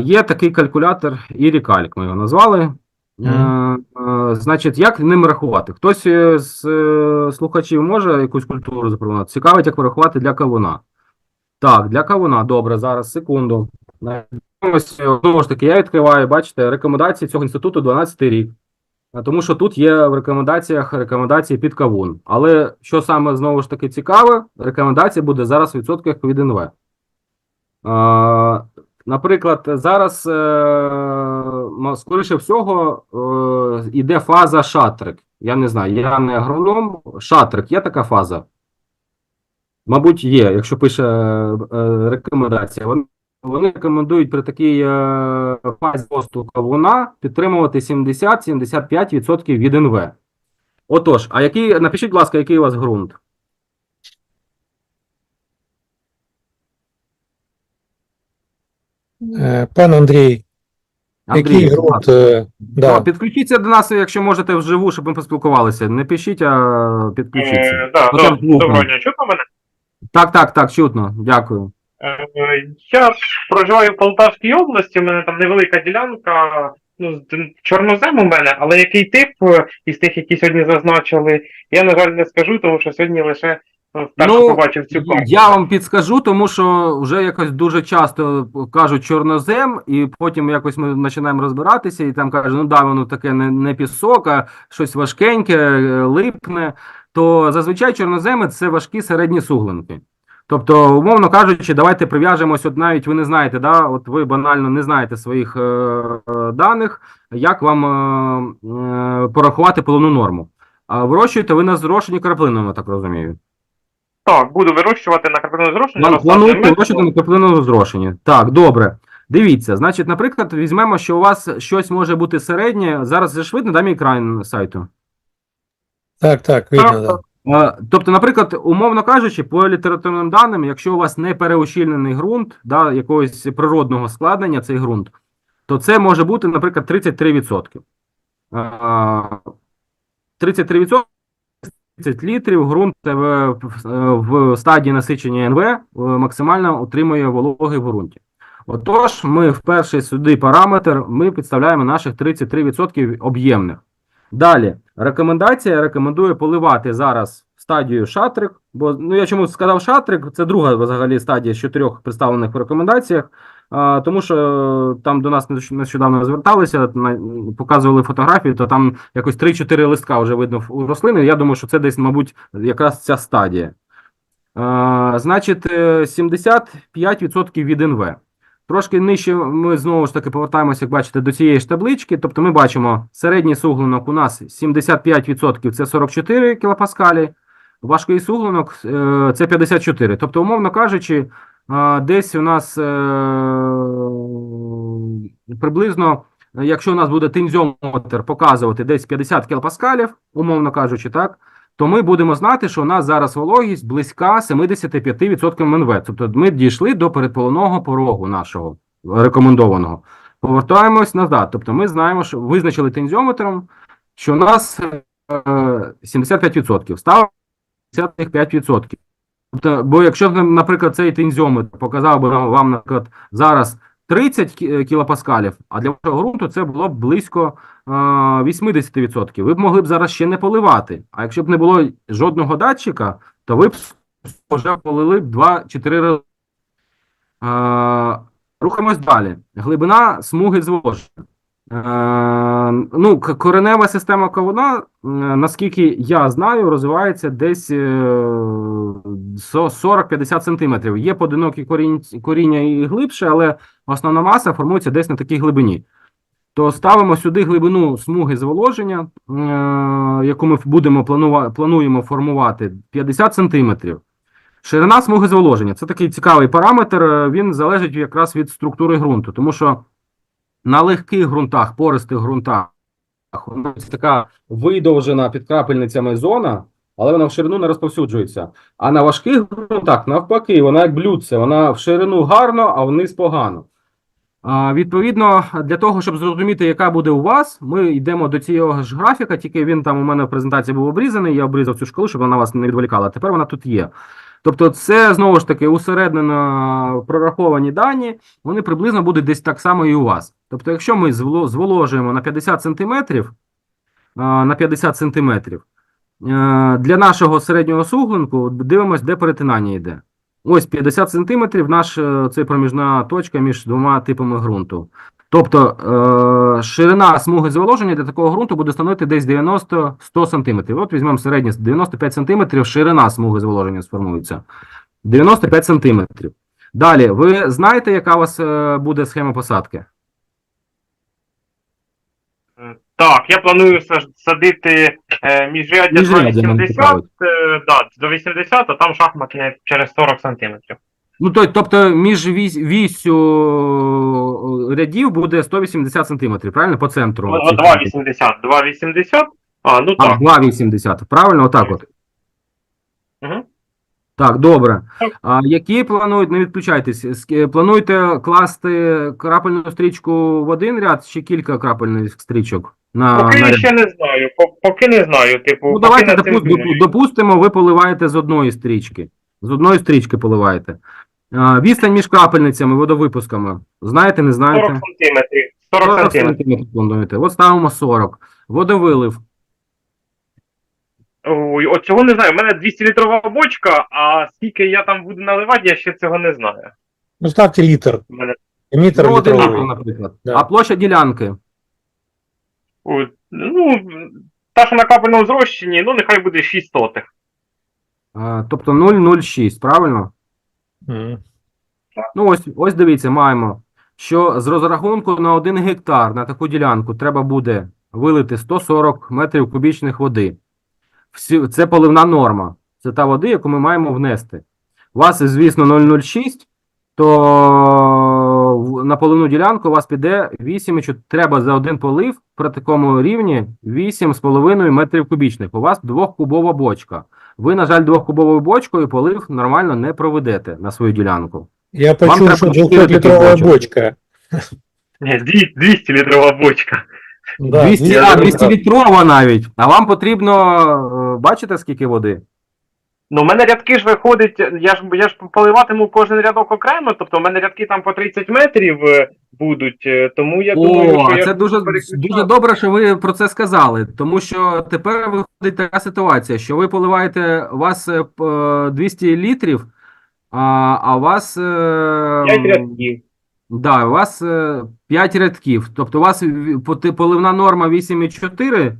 Є такий калькулятор Ірікальк, ми його назвали. Е, е, Значить, як ним рахувати? Хтось е, з е, слухачів може якусь культуру запропонувати? Цікавить, як порахувати для кавуна. Так, для кавуна. Добре, зараз, секунду. Знову ж таки, я відкриваю, бачите, рекомендації цього інституту 12 рік. Тому що тут є в рекомендаціях рекомендації під кавун. Але що саме знову ж таки цікаве, рекомендація буде зараз в відсотках від НВ. А, Наприклад, зараз, е, скоріше всього, е, йде фаза шатрик. Я не знаю, я не агроном. Шатрик, є така фаза? Мабуть, є, якщо пише е, е, рекомендація. Вони, вони рекомендують при такій е, фазі росту кавуна підтримувати 70-75% від НВ. Отож, а який, напишіть, будь ласка, який у вас ґрунт? Пан Андрій, який будь ґрунт? е, Да. Да. Підключіться до нас, якщо можете вживу, щоб ми поспілкувалися. Не пишіть, а підключіться. Е, да, вдвох. доброго дня, чутно мене? Так, так, так, чутно. Дякую. Е, Я проживаю в Полтавській області, у мене там невелика ділянка, ну, з- чорнозем у мене, але який тип е, із тих, які сьогодні зазначили, я, на жаль, не скажу, тому що сьогодні лише е, Ну, побачив цю карту. Я вам підскажу, тому що вже якось дуже часто кажуть чорнозем, і потім якось ми починаємо розбиратися, і там кажуть, ну да, воно таке не, не пісок, а щось важкеньке, е, липне. То зазвичай чорноземи це важкі середні суглинки. Тобто, умовно кажучи, давайте прив'яжемось, от навіть ви не знаєте, да, от ви банально не знаєте своїх е, е, даних, як вам е, е, порахувати половну норму. А вирощуєте ви на зрошенні краплинами, так розумію. Так, буду вирощувати на картину зрошення. План- Плануєте вирощувати на краплинному зрошенні. Так, добре. Дивіться, значить, наприклад, візьмемо, що у вас щось може бути середнє. Зараз же ж видно, да, мій екран сайту. Так, так, видно, Так, да. Е, Тобто, наприклад, умовно кажучи, по літературним даним, якщо у вас не переущільнений ґрунт, да, якогось природного складення цей ґрунт, то це може бути, наприклад, 33%. Е, 33% 30 літрів ґрунт е, в, в стадії насичення НВ е, максимально отримує вологи в ґрунті. Отож, ми в перший сюди параметр ми підставляємо наших 33% об'ємних. Далі, рекомендація рекомендує поливати зараз стадію шатрик, бо ну я чому сказав шатрик, це друга взагалі стадія з чотирьох представлених в рекомендаціях. А, тому що е, там до нас нещ- нещодавно зверталися, на, показували фотографії, то там якось 3-4 листка вже видно у рослини. Я думаю, що це десь, мабуть, якраз ця стадія. А, значить, е, 75% від НВ. Трошки нижче ми знову ж таки повертаємося, як бачите, до цієї ж таблички. Тобто ми бачимо, середній суглинок у нас 75% це 44 кілопаскалі, важкий суглинок е, це 54. Тобто, умовно кажучи, десь у нас е, приблизно, якщо у нас буде тензіометр показувати десь 50 кілопаскалів, умовно кажучи, так, то ми будемо знати, що у нас зараз вологість близька 75% МНВ. Тобто ми дійшли до передполонного порогу нашого рекомендованого. Повертаємось назад. Тобто ми знаємо, що визначили тензіометром, що у нас е, 75%. Ставимо 75%. Тобто, бо якщо, наприклад, цей тензіометр показав би вам, наприклад, зараз 30 кі- кілопаскалів, а для вашого ґрунту це було б близько е, 80%. Ви б могли б зараз ще не поливати. А якщо б не було жодного датчика, то ви б вже полили б 2 чи 3 рази. Е, рухаємось далі. Глибина смуги зволоження. Е, ну, коренева система кавуна, е, наскільки я знаю, розвивається десь е, 40-50 см. Є поодинокі коріння і глибше, але основна маса формується десь на такій глибині. То ставимо сюди глибину смуги зволоження, е, яку ми будемо плануємо формувати 50 см. Ширина смуги зволоження це такий цікавий параметр. е, Він залежить якраз від структури ґрунту, тому що на легких ґрунтах, пористих ґрунтах, нас така видовжена під крапельницями зона, але вона в ширину не розповсюджується. А на важких ґрунтах, навпаки, вона як блюдце, вона в ширину гарно, а вниз погано. А, відповідно, для того, щоб зрозуміти, яка буде у вас, ми йдемо до цього ж графіка, тільки він там у мене в презентації був обрізаний, я обрізав цю шкалу, щоб вона вас не відволікала. Тепер вона тут є. Тобто, це знову ж таки усереднено прораховані дані, вони приблизно будуть десь так само і у вас. Тобто, якщо ми зволожуємо на 50 сантиметрів, на 50 сантиметрів, е, для нашого середнього суглинку дивимось, де перетинання йде. Ось 50 сантиметрів наш це проміжна точка між двома типами ґрунту. Тобто е, ширина смуги зволоження для такого ґрунту буде становити десь 90-100 сантиметрів. От візьмемо середнє 95 сантиметрів, ширина смуги зволоження сформується. 95 сантиметрів. Далі, ви знаєте, яка у вас е, буде схема посадки? Е, Так, я планую садити е, міжряддя мене 280, е, да, до 80, а там шахматне через 40 сантиметрів. Ну, то, тобто, між вісь, вісю е, рядів буде 180 сантиметрів, правильно? По центру. О, цих 2,80, 2,80, а, ну А, так. 2,80. Правильно, отак от. Угу. Так, добре. А які планують, не відключайтесь, ск- плануєте класти крапельну стрічку в один ряд чи кілька крапельних стрічок на, Поки на ще не знаю, поки не знаю, типу, Ну, давайте допу- допустимо, ви поливаєте з одної стрічки. З одної стрічки поливаєте. А, відстань між крапельницями, водовипусками. Знаєте, не 40 знаєте? сантиметрів. 40 40 сантиметрів. сантиметрів плануєте. От ставимо 40. Водовилив. Ой, от цього не знаю. У мене 200 літрова бочка, а скільки я там буду наливати, я ще цього не знаю. Ну, ставьте литр. У мене Литр Ну, один літр, наприклад. Да. А площа ділянки. Ну, та, що на капельному зрощенні, ну нехай буде 6 сотих. А, тобто 0,06, правильно? М. Ну, ось, ось дивіться, маємо, що з розрахунку на 1 гектар на таку ділянку треба буде вилити 140 метрів кубічних води. Всі, це поливна норма. Це та води, яку ми маємо внести. У вас, звісно, 0,06, то на поливну ділянку у вас піде 8, що треба за один полив при такому рівні 8,5 метрів кубічних. У вас двохкубова бочка. Ви, на жаль, двохкубовою бочкою полив нормально не проведете на свою ділянку. Я почув, що чотири таких 200-литровая бочка. Ні, 200, 200 літрова бочка. 200, 200 а, литров. 200 літрова навіть. А вам потрібно, е, бачите, скільки води? Ну, у мене рядки ж виходить, я ж, я ж поливатиму кожен рядок окремо, тобто у мене рядки там по 30 метрів е, будуть, е, тому я думаю, О, що я це дуже, дуже добре, що ви про це сказали. Тому що тепер виходить така ситуація, що ви поливаєте, у вас е, п- е, 200 літрів, а, а у вас. е, 5 рядків. Да, у вас 5 рядків. Тобто у вас поливна норма 8,4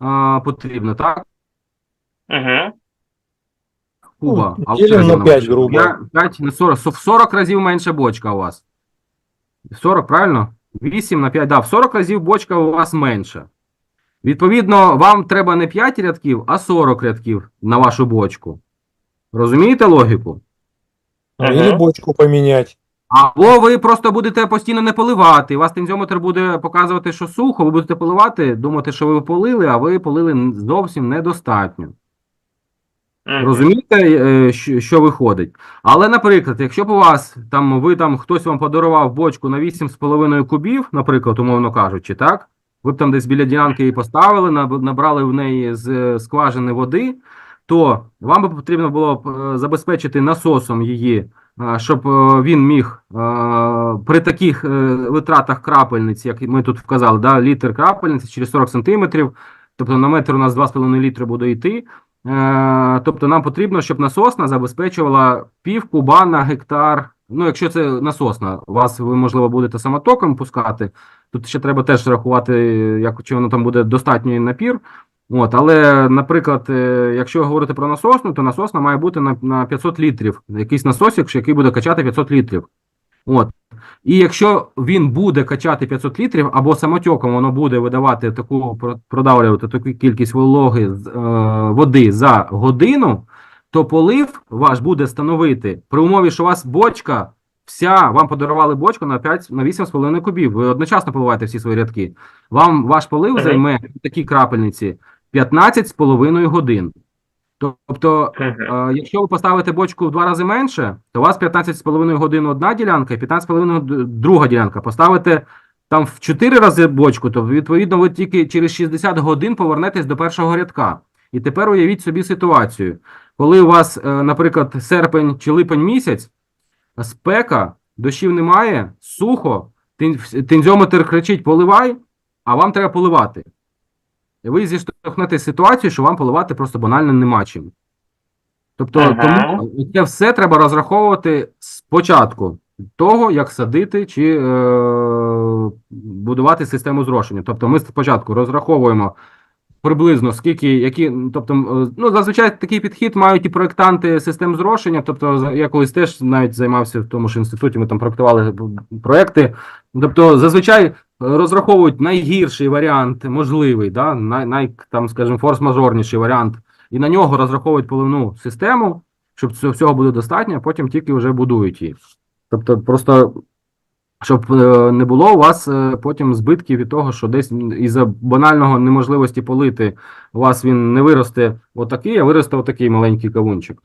а, потрібно, так? Угу. Куба. Ну, А ділимо на разі п'ять, нам- грубо. Я 5 на 40. В 40 разів менша бочка у вас. 40, правильно? 8 на 5, да, в 40 разів бочка у вас менша. Відповідно, вам треба не 5 рядків, а 40 рядків на вашу бочку. Розумієте логіку? А, Ага. Или бочку поменять. Або ви просто будете постійно не поливати. У вас тензіометр буде показувати, що сухо, ви будете поливати, думати, що ви полили, а ви полили зовсім недостатньо. Розумієте, е, що, виходить? Але, наприклад, якщо б у вас там ви там хтось вам подарував бочку на 8,5 кубів, наприклад, умовно кажучи, так? Ви б там десь біля ділянки її поставили, набрали в неї з скважини води, то вам би потрібно було б е, забезпечити насосом її, е, щоб він міг при таких витратах крапельниць, як ми тут вказали, да, літр крапельниці через 40 сантиметрів, тобто на метр у нас 2,5 літри буде йти. Е, Тобто нам потрібно, щоб насосна забезпечувала пів куба на гектар. Ну, якщо це насосна, вас ви, можливо, будете самотоком пускати. Тут ще треба теж рахувати, як чи воно там буде достатній напір. От, але, наприклад, е, якщо говорити про насосну, то насосна має бути на, на 500 літрів. Якийсь насосик, який буде качати 500 літрів. От. І якщо він буде качати 500 літрів, або самотьоком воно буде видавати таку продавлювати таку кількість вологи з- е, води за годину, то полив ваш буде становити при умові, що у вас бочка, вся вам подарували бочку на 5, на 8,5 кубів. Ви одночасно поливаєте всі свої рядки. Вам ваш полив займе в такій крапельниці 15,5 годин. Тобто. Е, Якщо ви поставите бочку в два рази менше, то у вас 15,5 годин одна ділянка і 15,5 друга ділянка. Поставите там в 4 рази бочку, то відповідно ви тільки через 60 годин повернетесь до першого рядка. І тепер уявіть собі ситуацію. коли у вас, е, наприклад, серпень чи липень місяць, спека, дощів немає, сухо, тензіометр кричить поливай, а вам треба поливати. Ви зіштовхнете ситуацію, що вам поливати просто банально нема чим. Тобто, Ага. тому це все треба розраховувати спочатку того, як садити чи е, будувати систему зрошення. Тобто, ми спочатку розраховуємо приблизно скільки, які, тобто, е, ну, зазвичай такий підхід мають і проєктанти систем зрошення. Тобто, я колись теж навіть займався в тому ж інституті, ми там проєктували проєкти. Тобто, зазвичай розраховують найгірший варіант можливий, да, най, най там, скажімо, форс-мажорніший варіант, і на нього розраховують поливну систему, щоб цього всього буде достатньо, а потім тільки вже будують її. Тобто, просто щоб е, не було у вас е, потім збитків від того, що десь із-за банального неможливості полити, у вас він не виросте отакий, а виросте отакий маленький кавунчик.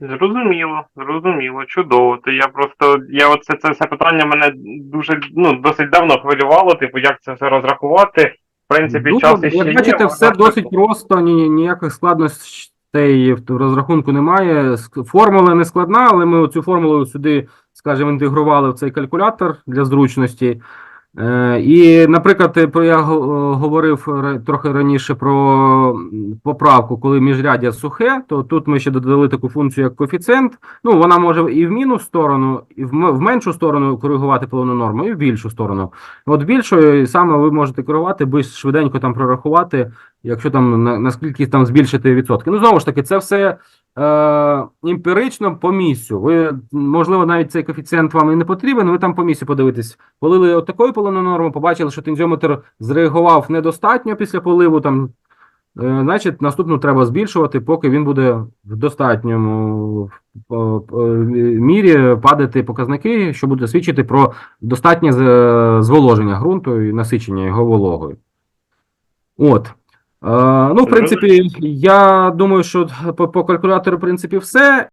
Зрозуміло, зрозуміло, чудово. То я просто, я оце це все питання мене дуже ну, досить давно хвилювало, типу, як це все розрахувати. В принципі, Ну, час як є. бачите, все досить просто, ні, ніяких складностей в розрахунку немає. Формула не складна, але ми цю формулу сюди, скажімо, інтегрували в цей калькулятор для зручності. Е, І, наприклад, е, я говорив трохи раніше про поправку, коли міжряддя сухе, то тут ми ще додали таку функцію, як коефіцієнт. Ну, вона може і в мінус сторону, і в меншу сторону коригувати повну норму, і в більшу сторону. От більшою саме ви можете керувати, більш швиденько там прорахувати, якщо там наскільки там збільшити відсотки. Ну, знову ж таки, це все е, емпірично по місцю. Ви, можливо, навіть цей коефіцієнт вам і не потрібен, ви там по місцю подивитесь. Полили от такою поливну норму, побачили, що тензіометр зреагував недостатньо після поливу, там, е, значить, наступну треба збільшувати, поки він буде в достатньому е, е, мірі падати показники, що буде свідчити про достатнє зволоження ґрунту і насичення його вологою. От. Е, ну, в принципі, я думаю, що по, по калькулятору, в принципі, все.